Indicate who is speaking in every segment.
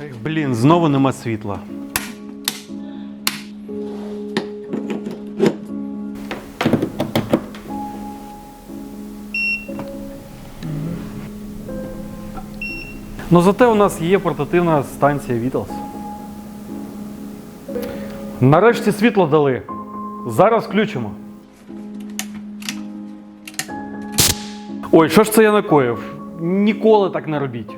Speaker 1: Ех, блін, знову нема світла. Ну зате у нас є портативна станція Vitals. Нарешті світло дали. Зараз включимо. Ой, що ж це я накоїв? Ніколи так не робіть.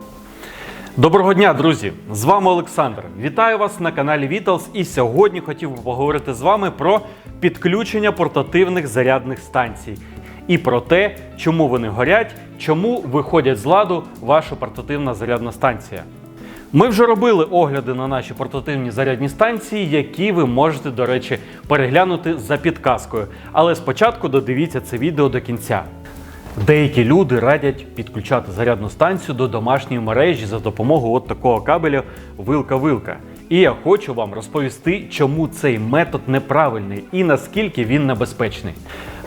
Speaker 1: Доброго дня, друзі! З вами Олександр. Вітаю вас на каналі Vitals. І сьогодні хотів би поговорити з вами про підключення портативних зарядних станцій і про те, чому вони горять, чому виходять з ладу ваша портативна зарядна станція. Ми вже робили огляди на наші портативні зарядні станції, які ви можете, до речі, переглянути за підказкою. Але спочатку додивіться це відео до кінця. Деякі люди радять підключати зарядну станцію до домашньої мережі за допомогою от такого кабеля вилка-вилка. І я хочу вам розповісти, чому цей метод неправильний і наскільки він небезпечний.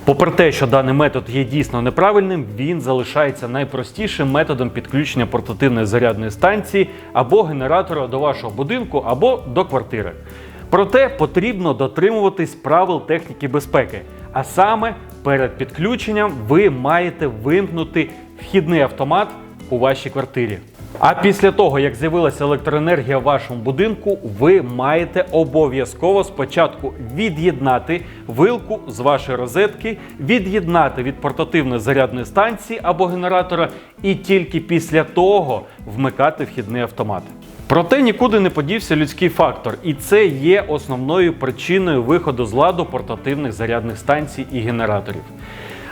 Speaker 1: Попри те, що даний метод є дійсно неправильним, він залишається найпростішим методом підключення портативної зарядної станції або генератора до вашого будинку або до квартири. Проте потрібно дотримуватись правил техніки безпеки. А саме перед підключенням ви маєте вимкнути вхідний автомат у вашій квартирі. А після того, як з'явилася електроенергія в вашому будинку, ви маєте обов'язково спочатку від'єднати вилку з вашої розетки, від'єднати від портативної зарядної станції або генератора, і тільки після того вмикати вхідний автомат. Проте нікуди не подівся людський фактор, і це є основною причиною виходу з ладу портативних зарядних станцій і генераторів.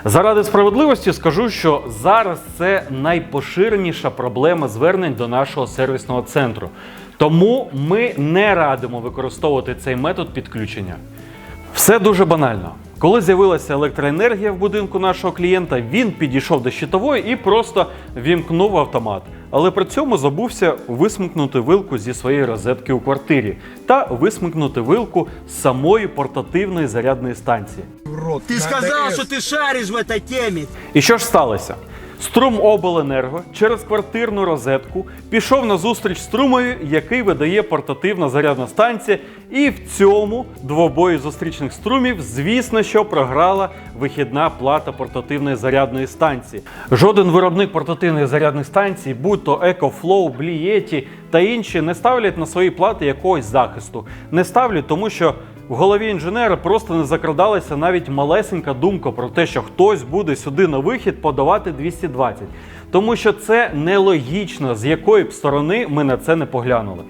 Speaker 1: Заради справедливості скажу, що зараз це найпоширеніша проблема звернень до нашого сервісного центру. Тому ми не радимо використовувати цей метод підключення. Все дуже банально. Коли з'явилася електроенергія в будинку нашого клієнта, він підійшов до щитової і просто вімкнув автомат. Але при цьому забувся висмикнути вилку зі своєї розетки у квартирі та висмикнути вилку з самої портативної зарядної станції.
Speaker 2: Ты сказал, что ты шаришь в этой теме.
Speaker 1: І що ж сталося? Струм обленерго через квартирну розетку пішов на зустріч струмові, який видає портативна зарядна станція, і в цьому двобої зустрічних струмів, звісно, що програла вихідна плата портативної зарядної станції. Жоден виробник портативних зарядних станцій, будь то EcoFlow, Blietti та інші, не ставлять на свої плати якогось захисту. Не ставлять, тому що в голові інженера просто не закрадалася навіть малесенька думка про те, що хтось буде сюди на вихід подавати 220. Тому що це нелогічно, з якої б сторони ми на це не поглянули.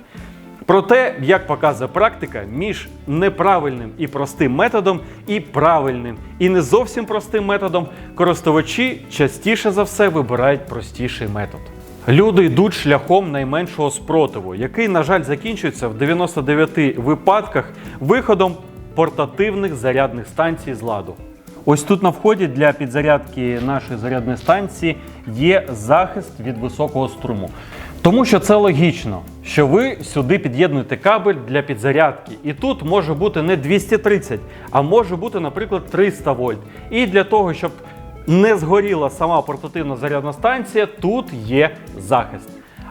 Speaker 1: Проте, як показує практика, між неправильним і простим методом і правильним і не зовсім простим методом користувачі частіше за все вибирають простіший метод. Люди йдуть шляхом найменшого спротиву, який, на жаль, закінчується в 99 випадках виходом портативних зарядних станцій з ладу. Ось тут на вході для підзарядки нашої зарядної станції є захист від високого струму. Тому що це логічно, що ви сюди під'єднуєте кабель для підзарядки. І тут може бути не 230, а може бути, наприклад, 300 вольт. І для того, щоб не згоріла сама портативна зарядна станція, тут є захист.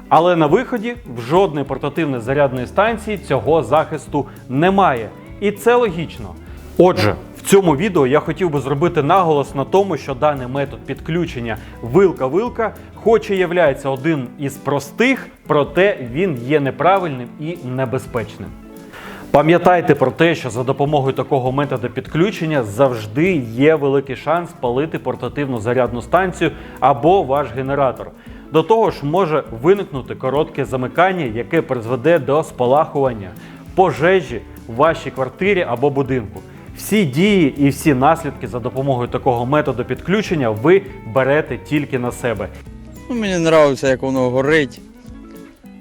Speaker 1: Але на виході в жодної портативної зарядної станції цього захисту немає. І це логічно. Отже, в цьому відео я хотів би зробити наголос на тому, що даний метод підключення вилка-вилка, хоч і являється один із простих, проте він є неправильним і небезпечним. Пам'ятайте про те, що за допомогою такого методу підключення завжди є великий шанс палити портативну зарядну станцію або ваш генератор. До того ж, може виникнути коротке замикання, яке призведе до спалахування пожежі в вашій квартирі або будинку. Всі дії і всі наслідки за допомогою такого методу підключення ви берете тільки на себе.
Speaker 3: Ну, мені подобається, як воно горить,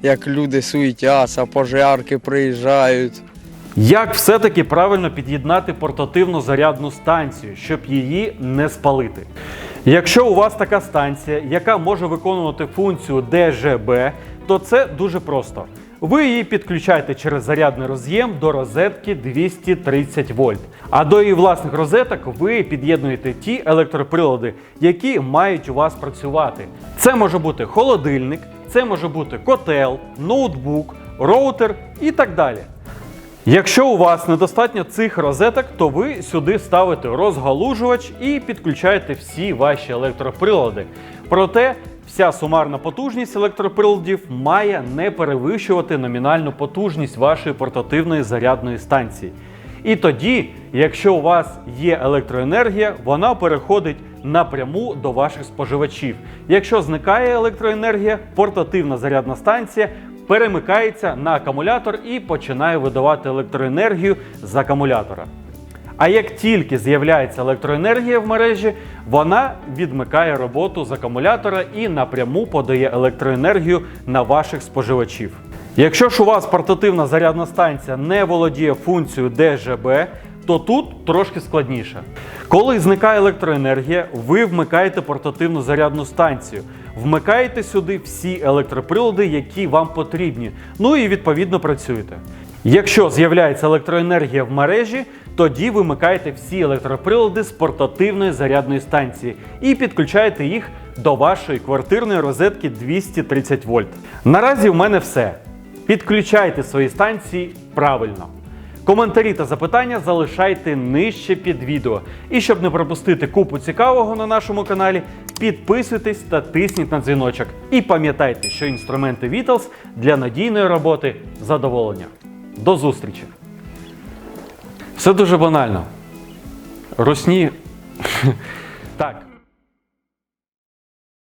Speaker 3: як люди суетяться, пожарки приїжджають.
Speaker 1: Як все-таки правильно під'єднати портативну зарядну станцію, щоб її не спалити? Якщо у вас така станція, яка може виконувати функцію ДЖБ, то це дуже просто. Ви її підключаєте через зарядний роз'єм до розетки 230 вольт. А до її власних розеток ви під'єднуєте ті електроприлади, які мають у вас працювати. Це може бути холодильник, це може бути котел, ноутбук, роутер і так далі. Якщо у вас недостатньо цих розеток, то ви сюди ставите розгалужувач і підключаєте всі ваші електроприлади. Проте вся сумарна потужність електроприладів має не перевищувати номінальну потужність вашої портативної зарядної станції. І тоді, якщо у вас є електроенергія, вона переходить напряму до ваших споживачів. Якщо зникає електроенергія, портативна зарядна станція перемикається на акумулятор і починає видавати електроенергію з акумулятора. А як тільки з'являється електроенергія в мережі, вона відмикає роботу з акумулятора і напряму подає електроенергію на ваших споживачів. Якщо ж у вас портативна зарядна станція не володіє функцією ДЖБ, то тут трошки складніше. Коли зникає електроенергія, ви вмикаєте портативну зарядну станцію, вмикаєте сюди всі електроприлади, які вам потрібні. Ну і відповідно працюєте. Якщо з'являється електроенергія в мережі, тоді вимикаєте всі електроприлади з портативної зарядної станції і підключаєте їх до вашої квартирної розетки 230 вольт. Наразі в мене все. Підключайте свої станції правильно. Коментарі та запитання залишайте нижче під відео. І щоб не пропустити купу цікавого на нашому каналі, підписуйтесь та тисніть на дзвіночок. І пам'ятайте, що інструменти Vitals для надійної роботи задоволення. До зустрічі! Все дуже банально. Русні. так.